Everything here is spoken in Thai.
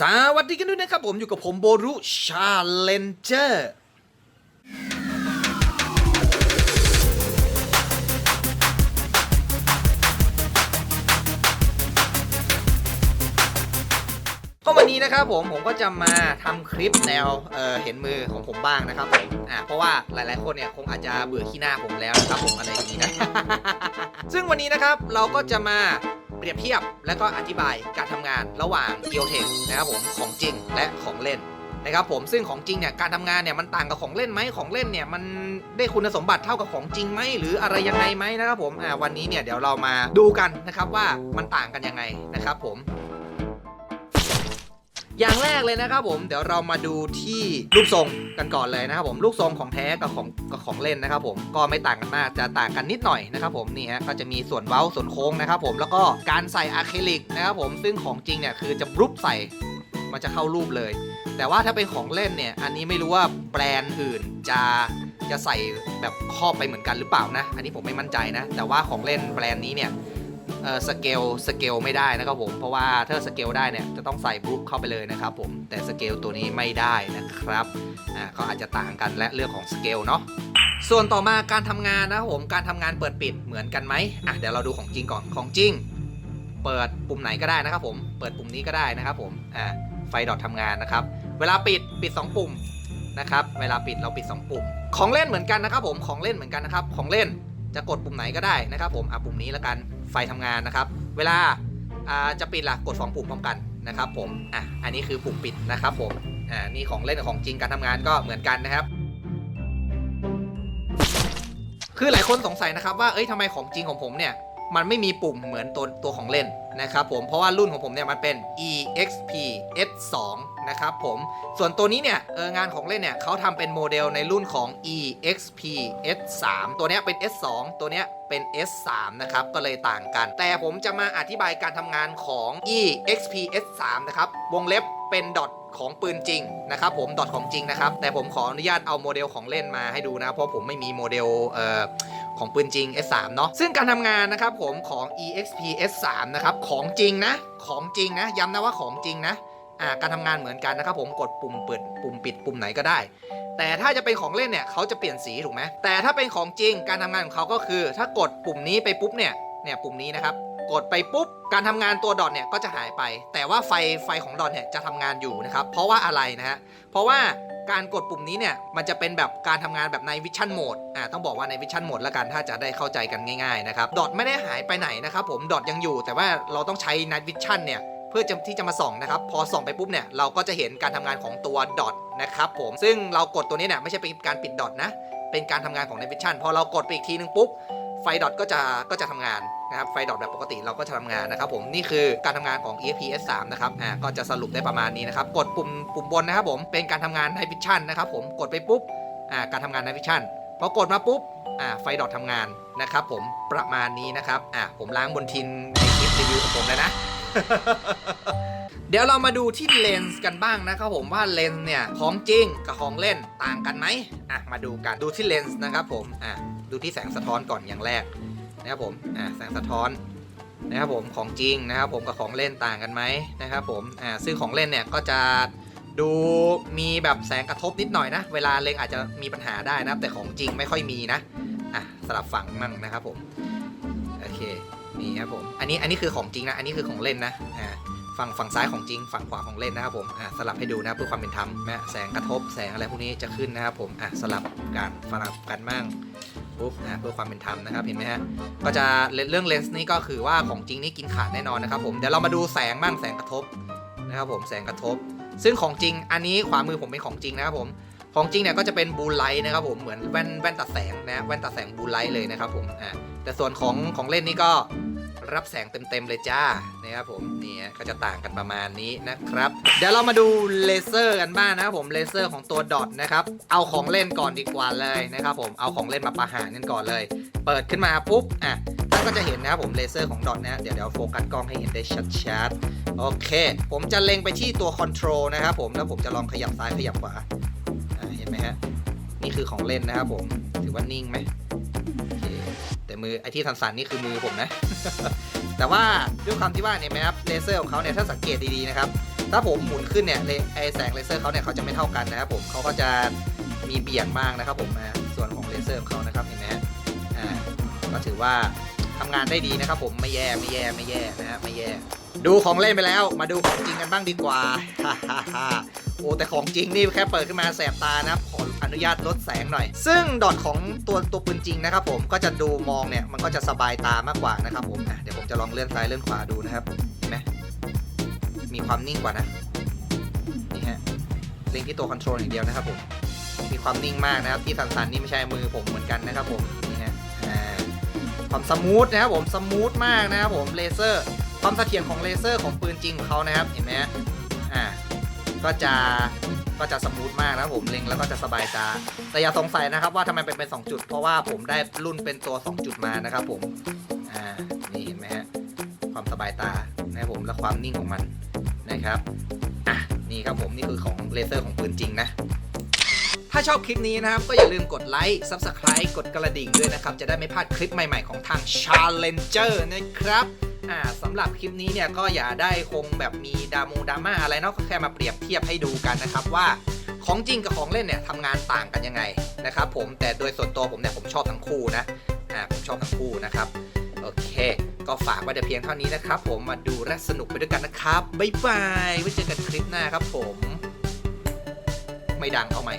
สวัสดีกันด้วยนะครับผมอยู่กับผมโบรุชาเลนเจอร์ก็วันนี้นะครับผมผมก็จะมาทำคลิปแนวเอ่อเห็นมือของผมบ้างนะครับผมอ่าเพราะว่าหลายๆคนเนี่ยคงอาจจะเบื่อขี้หน้าผมแล้วนะครับผมอะไรอย่างนี้นะ ซึ่งวันนี้นะครับเราก็จะมา เปรียบเทียบและก็อธิบายการทำงานระหว่าง g e o t e c นะครับผมของจริงและของเล่นนะครับผมซึ่งของจริงเนี่ยการทำงานเนี่ยมันต่างกับของเล่นไหมของเล่นเนี่ยมันได้คุณสมบัติเท่ากับของจริงไหมหรืออะไรยังไงไหมนะครับผมอ่าวันนี้เนี่ยเดี๋ยวเรามาดูกันนะครับว่ามันต่างกันยังไงนะครับผม อย่างแรกเลยนะครับผมเดี๋ยวเรามาดูที่รูปทรงกันก่อนเลยนะครับผมรูปทรงของแท้กับของกับของเล่นนะครับผมก็ไม่ต่างกันมากจะต่างกันนิดหน่อยนะครับผมนี่ฮะก็จะมีส่วนเว้าส่วนโค้งนะครับผมแล้วก็การใส่อะคริลิกนะครับผมซึ่งของจริงเนี่ยคือจะรุปใส่มันจะเข้ารูปเลย แต่ว่าถ้าเป็นของเล่นเนี่ยอันนี้ไม่รู้ว่าแบรนด์อื่นจะจะใส่แบบครอบไปเหมือนกันหรือเปล่านะ อันนี้ผมไม่มั่นใจนะ แต่ว่าของเล่นแบรนด์นี้เนี่ย สเกลสเกลไม่ได้นะครับผม เพราะว่าถ้าสเกลได้เนี่ยจะต้องใส่บลูเข้าไปเลยนะครับผมแต่สเกลตัวนี้ไม่ได้นะครับอ่าก็อาจจะต่างกันและเรื่องของสเกลเนาะส่วนต่อมาการทำงานนะครับผมการทำงานเปิดปิดเหมือนกันไหมอะเดี๋ยวเราดูของจริงก่อนของจริง เปิดปุ่มไหนก็ได้นะครับผมเปิดปุ่มนี้ก็ได้นะครับผมอ่าไฟดอททำงานนะครับ เวลาปิดปิด 2 ปุ่มนะครับ เวลาปิดเราปิด 2 ปุ่ม ของเล่นเหมือนกันนะครับผม ของเล่นเหมือนกันนะครับ ของเล่นจะกดปุ่มไหนก็ได้นะครับผม อะปุ่มนี้แล้วกัน ไฟทำงานนะครับ เวลาจะปิดล่ะกด2ปุ่มพร้อมกันนะครับผมอะอันนี้คือปุ่มปิดนะครับผมอ่านี่ของเล่นของจริงการทำงานก็เหมือนกันนะครับ คือหลายคนสงสัยนะครับว่าเอ้ยทำไมของจริงของผมเนี่ย มันไม่มีปุ่มเหมือนตัวตัวของเล่นนะครับผมเพราะว่ารุ่นของผมเนี่ยมันเป็น exp s 2 นะครับผมส่วนตัวนี้เนี่ยเอองานของเล่นเนี่ยเขาทำเป็นโมเดลในรุ่นของ exp s 3 ตัวเนี้ยเป็น s 2 ตัวเนี้ยเป็น s 3 นะครับก็เลยต่างกัน แต่ผมจะมาอธิบายการทำงานของ exp s 3 นะครับวงเล็บเป็นดอทของปืนจริงนะครับผมดอทของจริงนะครับแต่ผมขออนุญาตเอาโมเดลของเล่นมาให้ดูนะ เพราะผมไม่มีโมเดลเอ่อ ของปืนจริง S3 เนาะซึ่งการทำงานนะครับผมของ EXP S3 นะครับของจริงนะของจริงนะย้ำนะว่าของจริงนะอ่าการทำงานเหมือนกันนะครับผมกดปุ่มเปิดปุ่มปิดปุ่มไหนก็ได้ แต่ถ้าจะเป็นของเล่นเนี่ยเขาจะเปลี่ยนสีถูกไหมแต่ถ้าเป็นของจริงการทำงานของเขาก็คือ ถ้ากดปุ่มนี้ไปปุ๊บเนี่ยเนี่ยปุ่มนี้นะครับกดไปปุ๊บ การทำงานตัวดอทเนี่ยก็จะหายไป แต่ว่าไฟไฟของดอทเนี่ยจะทำงานอยู่นะครับ เพราะว่าอะไรนะฮะ เพราะว่า การกดปุ่มนี้เนี่ย มันจะเป็นแบบการทำงานแบบในวิชั่นโหมดอ่าต้องบอกว่าในวิชั่นโหมดละกันถ้าจะได้เข้าใจกันง่ายๆนะครับดอทไม่ได้หายไปไหนนะครับผมดอทยังอยู่ แต่ว่าเราต้องใช้ในวิชั่นเนี่ยเพื่อที่จะมาส่องนะครับพอส่องไปปุ๊บเนี่ยเราก็จะเห็นการทำงานของตัวดอทนะครับผมซึ่งเรากดตัวนี้เนี่ยไม่ใช่เป็นการปิดดอทนะเป็นการทำงานของในวิชั่นพอเรากดไปอีกทีนึงปุ๊บไฟดอทก็จะก็จะทำงาน นะครับไฟดอทแบบปกติเราก็จะทำงานนะครับผมนี่คือการทำงานของ EFPS 3นะครับอ่าก็จะสรุปได้ประมาณนี้นะครับกดปุ่มปุ่มบนนะครับผมเป็นการทำงานในวิชั่นนะครับผมกดไปปุ๊บอ่าการทำงานในวิชั่นพอกดมาปุ๊บอ่าไฟดอททำงานนะครับผมประมาณนี้นะครับอ่าผมล้างบนทินในคลิปรีวิวของผมเลยนะเดี๋ยวเรามาดูที่เลนส์กันบ้างนะครับผมว่าเลนส์เนี่ยของจริงกับของเล่นต่างกันไหมอะมาดูกันดูที่เลนส์นะครับผมอะดูที่แสงสะท้อนก่อนอย่างแรก นะครับผมอะแสงสะท้อนนะครับผมของจริงนะครับผมกับของเล่นต่างกันไหมนะครับผมอ่าซึ่งของเล่นเนี่ยก็จะดูมีแบบแสงกระทบนิดหน่อยนะ เวลาเล็งอาจจะมีปัญหาได้นะแต่ของจริงไม่ค่อยมีนะอะสลับฝั่งมั่งนะครับผมโอเคนี่ครับผมอันนี้อันนี้คือของจริงนะอันนี้คือของเล่นนะอ่าฝั่งฝั่งซ้ายของจริง ฝั่งขวาของเล่นนะครับผมอะสลับให้ดูนะเพื่อความเป็นธรรมนะแสงกระทบแสงอะไรพวกนี้จะขึ้นนะครับผมอะสลับกันสลับกันมั่ง ปุ๊บนะเพื่อความเป็นธรรมนะครับเห็นไหมฮะก็จะเรื่องเลนส์นี่ก็คือว่าของจริงนี่กินขาดแน่นอนนะครับผมเดี๋ยวเรามาดูแสงบ้างแสงกระทบนะครับผมแสงกระทบ ซึ่งของจริงอันนี้ขวามือผมเป็นของจริงนะครับผมของจริงเนี่ยก็จะเป็นบูไลท์นะครับผมเหมือนแว่นแว่นตัดแสงนะแว่นตัดแสงบูไลท์เลยนะครับผมอ่าแต่ส่วนของของเล่นนี่ก็ รับแสงเต็มๆเลยจ้านะครับผมนี่ก็จะต่างกันประมาณนี้นะครับ เดี๋ยวเรามาดูเลเซอร์กันบ้างนะครับผมเลเซอร์ของตัวดอทนะครับเอาของเล่นก่อนดีกว่าเลยนะครับผมเอาของเล่นมาประหารกันก่อนเลย เปิดขึ้นมาปุ๊บอะท่านก็จะเห็นนะครับผมเลเซอร์ของดอทนะเดี๋ยวเดี๋ยวโฟกัสกล้องให้เห็นได้ชัดๆโอเค ผมจะเล็งไปที่ตัวคอนโทรลนะครับผมแล้วผมจะลองขยับซ้ายขยับขวาเห็นไหมฮะนี่คือของเล่นนะครับผมถือว่านิ่งไหม มือไอที่สั่นๆนี่คือมือผมนะ แต่ว่าด้วยความที่ว่าเนี่ยไหมครับเลเซอร์ของเขาเนี่ยถ้าสังเกตดีๆนะครับถ้าผมหมุนขึ้นเนี่ยไอแสงเลเซอร์เขาเนี่ยเขาจะไม่เท่ากันนะครับผมเขาก็จะมีเบี่ยงบ้างนะครับผมนะส่วนของเลเซอร์ของเขานะครับเห็นไหมอ่าก็ถือว่าทำงานได้ดีนะครับผมไม่แย่ไม่แย่ไม่แย่นะฮะไม่แย่ ดูของเล่นไปแล้ว มาดูของจริงกันบ้างดีกว่า โอ้แต่ของจริงนี่แค่เปิดขึ้นมาแสบตานะครับขออนุญาตลดแสงหน่อย ซึ่งดอทของตัวตัวปืนจริงนะครับผมก็จะดูมองเนี่ยมันก็จะสบายตามากกว่านะครับผมอะเดี๋ยวผมจะลองเลื่อนซ้ายเลื่อนขวาดูนะครับเห็นไหมมีความนิ่งกว่านะนี่ฮะเล็งที่ตัวคอนโทรลอย่างเดียวนะครับผมมีความนิ่งมากนะครับที่สันๆนี่ไม่ใช่มือผมเหมือนกันนะครับผมนี่ฮะความสมูทนะครับผมสมูทมากนะครับผมเลเซอร์ความเสถียรของเลเซอร์ของปืนจริงของเขานะครับเห็นไหมฮะ ก็จะก็จะสมูทมากนะผมเล็งแล้วก็จะสบายตา แต่อย่าสงสัยนะครับว่าทำไมเป็นเป็น 2 จุด เพราะว่าผมได้รุ่นเป็นตัว 2 จุดมานะครับผม อ่า นี่เห็นไหมฮะ ความสบายตานะครับผมและความนิ่งของมันนะครับ อะ นี่ครับผมนี่คือของเลเซอร์ของปืนจริงนะ ถ้าชอบคลิปนี้นะครับ ก็อย่าลืมกดไลค์ Subscribe กดกระดิ่งด้วยนะครับ จะได้ไม่พลาดคลิปใหม่ๆของทาง Challenger นะครับ อ่าสำหรับคลิปนี้เนี่ยก็อย่าได้คงแบบมีดามงดราม่าอะไรเนาะก็แค่มาเปรียบเทียบให้ดูกันนะครับว่าของจริงกับของเล่นเนี่ยทำงานต่างกันยังไงนะครับผมแต่โดยส่วนตัวผมเนี่ยผมชอบทั้งคู่นะอ่าผมชอบทั้งคู่นะครับโอเค ก็ฝากไว้แต่เพียงเท่านี้นะครับ ผมมาดูและสนุกไปด้วยกันนะครับบ๊ายบายไว้เจอกันคลิปหน้าครับผม ไม่ดังเอาไหม